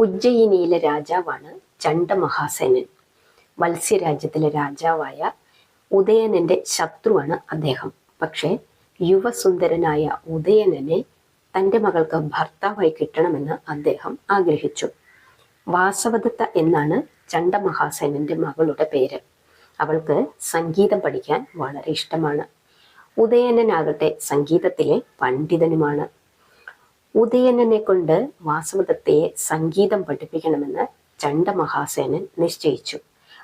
ഉജ്ജയിനിയിലെ രാജാവാണ് ചണ്ഡമഹാസേനൻ. മത്സ്യരാജ്യത്തിലെ രാജാവായ ഉദയനന്റെ ശത്രുവാണ് അദ്ദേഹം. പക്ഷേ യുവസുന്ദരനായ ഉദയനനെ തന്റെ മകൾക്ക് ഭർത്താവായി കിട്ടണമെന്ന് അദ്ദേഹം ആഗ്രഹിച്ചു. വാസവദത്ത എന്നാണ് ചണ്ഡമഹാസേനന്റെ മകളുടെ പേര്. അവൾക്ക് സംഗീതം പഠിക്കാൻ വളരെ ഇഷ്ടമാണ്. ഉദയനനാകട്ടെ സംഗീതത്തിലെ പണ്ഡിതനുമാണ്. ഉദയനനെ കൊണ്ട് വാസവദത്തയെ സംഗീതം പഠിപ്പിക്കണമെന്ന് ചണ്ഡമഹാസേനൻ നിശ്ചയിച്ചു.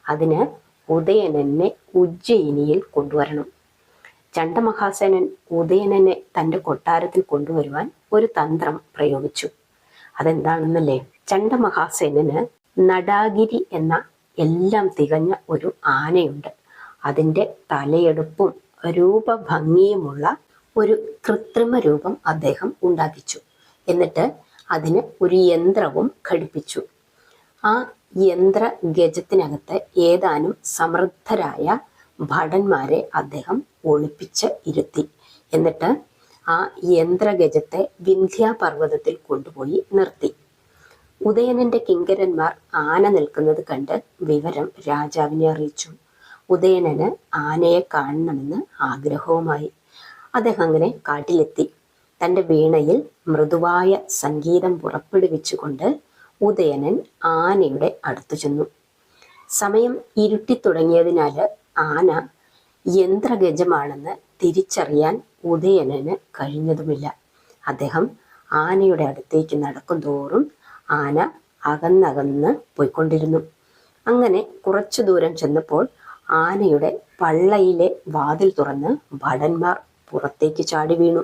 അതിന് ഉദയനെ ഉജ്ജയിനിയിൽ കൊണ്ടുവരണം. ചണ്ഡമഹാസേനൻ ഉദയനെ തന്റെ കൊട്ടാരത്തിൽ കൊണ്ടുവരുവാൻ ഒരു തന്ത്രം പ്രയോഗിച്ചു. അതെന്താണെന്നല്ലേ? ചണ്ഡമഹാസേനന് നടാഗിരി എന്ന എല്ലാം തികഞ്ഞ ഒരു ആനയുണ്ട്. അതിന്റെ തലയെടുപ്പും രൂപഭംഗിയുമുള്ള ഒരു കൃത്രിമ രൂപം അദ്ദേഹം ഉണ്ടാക്കിച്ചു. എന്നിട്ട് അതിന് ഒരു യന്ത്രവും ഘടിപ്പിച്ചു. ആ യന്ത്ര ഗജത്തിനകത്ത് ഏതാനും സമൃദ്ധരായ ഭടന്മാരെ അദ്ദേഹം ഒളിപ്പിച്ച് ഇരുത്തി. എന്നിട്ട് ആ യന്ത്ര യന്ത്രഗജത്തെ വിന്ധ്യാപർവതത്തിൽ കൊണ്ടുപോയി നിർത്തി. ഉദയനന്റെ കിങ്കരന്മാർ ആന നിൽക്കുന്നത് കണ്ട് വിവരം രാജാവിനെ അറിയിച്ചു. ഉദയനന് ആനയെ കാണണമെന്ന് ആഗ്രഹവുമായി. അദ്ദേഹം അങ്ങനെ കാട്ടിലെത്തി. തന്റെ വീണയിൽ മൃദുവായ സംഗീതം പുറപ്പെടുവിച്ചുകൊണ്ട് ഉദയനൻ ആനയുടെ അടുത്തു ചെന്നു. സമയം ഇരുട്ടിത്തുടങ്ങിയതിനാൽ ആന യന്ത്രഗജമാണെന്ന് തിരിച്ചറിയാൻ ഉദയനന് കഴിഞ്ഞതുമില്ല. അദ്ദേഹം ആനയുടെ അടുത്തേക്ക് നടക്കും തോറും ആന അകന്നകന്ന് പോയിക്കൊണ്ടിരുന്നു. അങ്ങനെ കുറച്ചു ദൂരം ചെന്നപ്പോൾ ആനയുടെ പള്ളയിലെ വാതിൽ തുറന്ന് ഭടന്മാർ പുറത്തേക്ക് ചാടി വീണു.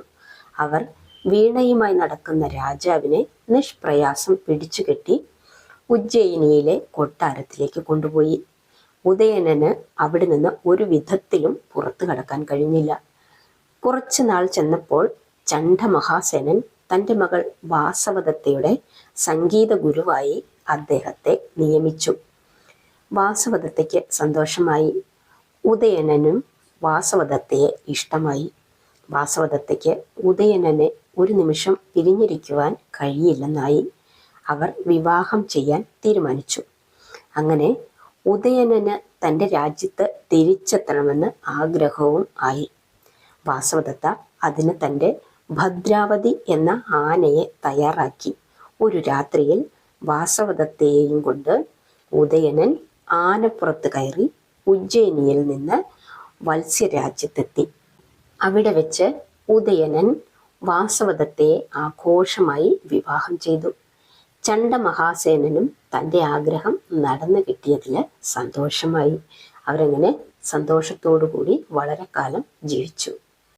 അവർ വീണയുമായി നടക്കുന്ന രാജാവിനെ നിഷ്പ്രയാസം പിടിച്ചുകെട്ടി ഉജ്ജയിനിയിലെ കൊട്ടാരത്തിലേക്ക് കൊണ്ടുപോയി. ഉദയനന് അവിടെ നിന്ന് ഒരു വിധത്തിലും പുറത്തു കടക്കാൻ കഴിഞ്ഞില്ല. കുറച്ചു നാൾ ചെന്നപ്പോൾ ചണ്ഡമഹാസേനൻ തന്റെ മകൾ വാസവദത്തയുടെ സംഗീത ഗുരുവായി അദ്ദേഹത്തെ നിയമിച്ചു. വാസവദത്തയ്ക്ക് സന്തോഷമായി. ഉദയനനും വാസവദത്തയെ ഇഷ്ടമായി. വാസവദത്തയ്ക്ക് ഉദയനനെ ഒരു നിമിഷം പിരിഞ്ഞിരിക്കുവാൻ കഴിയില്ലെന്നായി അവർ വിവാഹം ചെയ്യാൻ തീരുമാനിച്ചു. അങ്ങനെ ഉദയനന് തന്റെ രാജ്യത്ത് തിരിച്ചെത്തണമെന്ന് ആഗ്രഹവും ആയി. വാസവദത്ത അതിന് തന്റെ ഭദ്രാവതി എന്ന ആനയെ തയ്യാറാക്കി. ഒരു രാത്രിയിൽ വാസവദത്തെയും കൊണ്ട് ഉദയനൻ ആനപ്പുറത്ത് കയറി ഉജ്ജയിനിയിൽ നിന്ന് വത്സ്യരാജ്യത്തെത്തി. അവിടെ വെച്ച് ഉദയനൻ വാസവദത്തെ ആഘോഷമായി വിവാഹം ചെയ്തു. ചണ്ഡമഹാസേനനും തന്റെ ആഗ്രഹം നടന്നു കിട്ടിയതിൽ സന്തോഷമായി. അവരങ്ങനെ സന്തോഷത്തോടു കൂടി വളരെ കാലം ജീവിച്ചു.